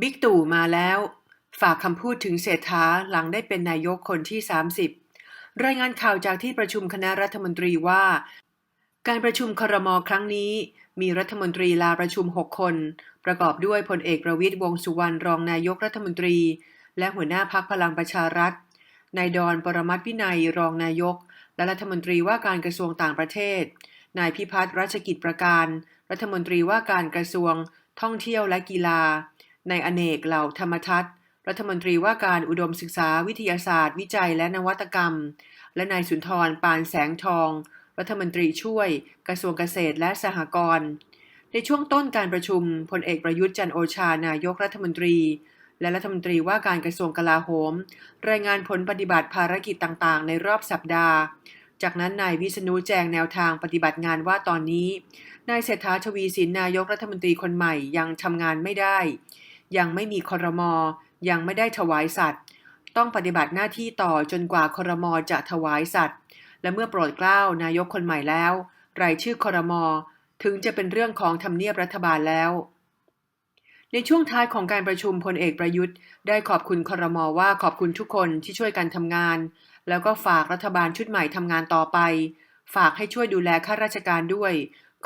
บิ๊กตู่มาแล้ว ฝากคำพูดถึงเศรษฐาหลังได้เป็นนายกคนที่ 30 รายงานข่าวจากที่ประชุมคณะรัฐมนตรีว่า การประชุมครมครั้งนี้ มีรัฐมนตรีลาประชุม 6 คน ประกอบด้วยพลเอกประวิตยวงษ์สุวรรณรองนายกรัฐมนตรี และหัวหน้าพักพลังประชารัฐนายดอนปรมัตวินัยรองนายก และรัฐมนตรีว่าการกระทรวงต่างประเทศ นายพิพัฒน์รัชกิจประการ รัฐมนตรีว่าการกระทรวงท่องเที่ยวและกีฬา ในอเนกเหล่าธรรมทัศน์รัฐมนตรีว่าการอุดมศึกษาวิทยาศาสตร์ วิจัยและนวัตกรรม และนายสุนทรปานแสงทอง รัฐมนตรีช่วย กระทรวงเกษตรและสหกรณ์ในช่วงต้นการประชุมพลเอกประยุทธ์จันโอชานายกรัฐมนตรี และรัฐมนตรีว่าการกระทรวงกลาโหม รายงานผลปฏิบัติภารกิจต่างๆ ในรอบสัปดาห์ จากนั้นนายวิษณุแจงแนวทางปฏิบัติงานว่าตอนนี้นายเศรษฐาทวีสินนายกรัฐมนตรีคนใหม่ยังทำงานไม่ได้ ยังไม่มีครมอยังไม่ได้ถวายสัตว์ ต้องปฏิบัติหน้าที่ต่อจนกว่าครมอจะถวายสัตว์ และเมื่อโปรดเกล้านายกคนใหม่แล้ว รายชื่อครมอถึงจะเป็นเรื่องของทำเนียบรัฐบาลแล้ว ในช่วงท้ายของการประชุมพลเอกประยุทธ์ ได้ขอบคุณครมอว่าขอบคุณทุกคนที่ช่วยกันทำงาน แล้วก็ฝากรัฐบาลชุดใหม่ทำงานต่อไป ฝากให้ช่วยดูแลข้าราชการด้วย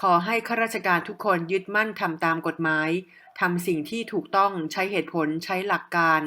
ขอให้ข้าราชการทุกคนยึดมั่นทำตามกฎหมาย ทำสิ่งที่ถูกต้อง ใช้เหตุผล ใช้หลักการ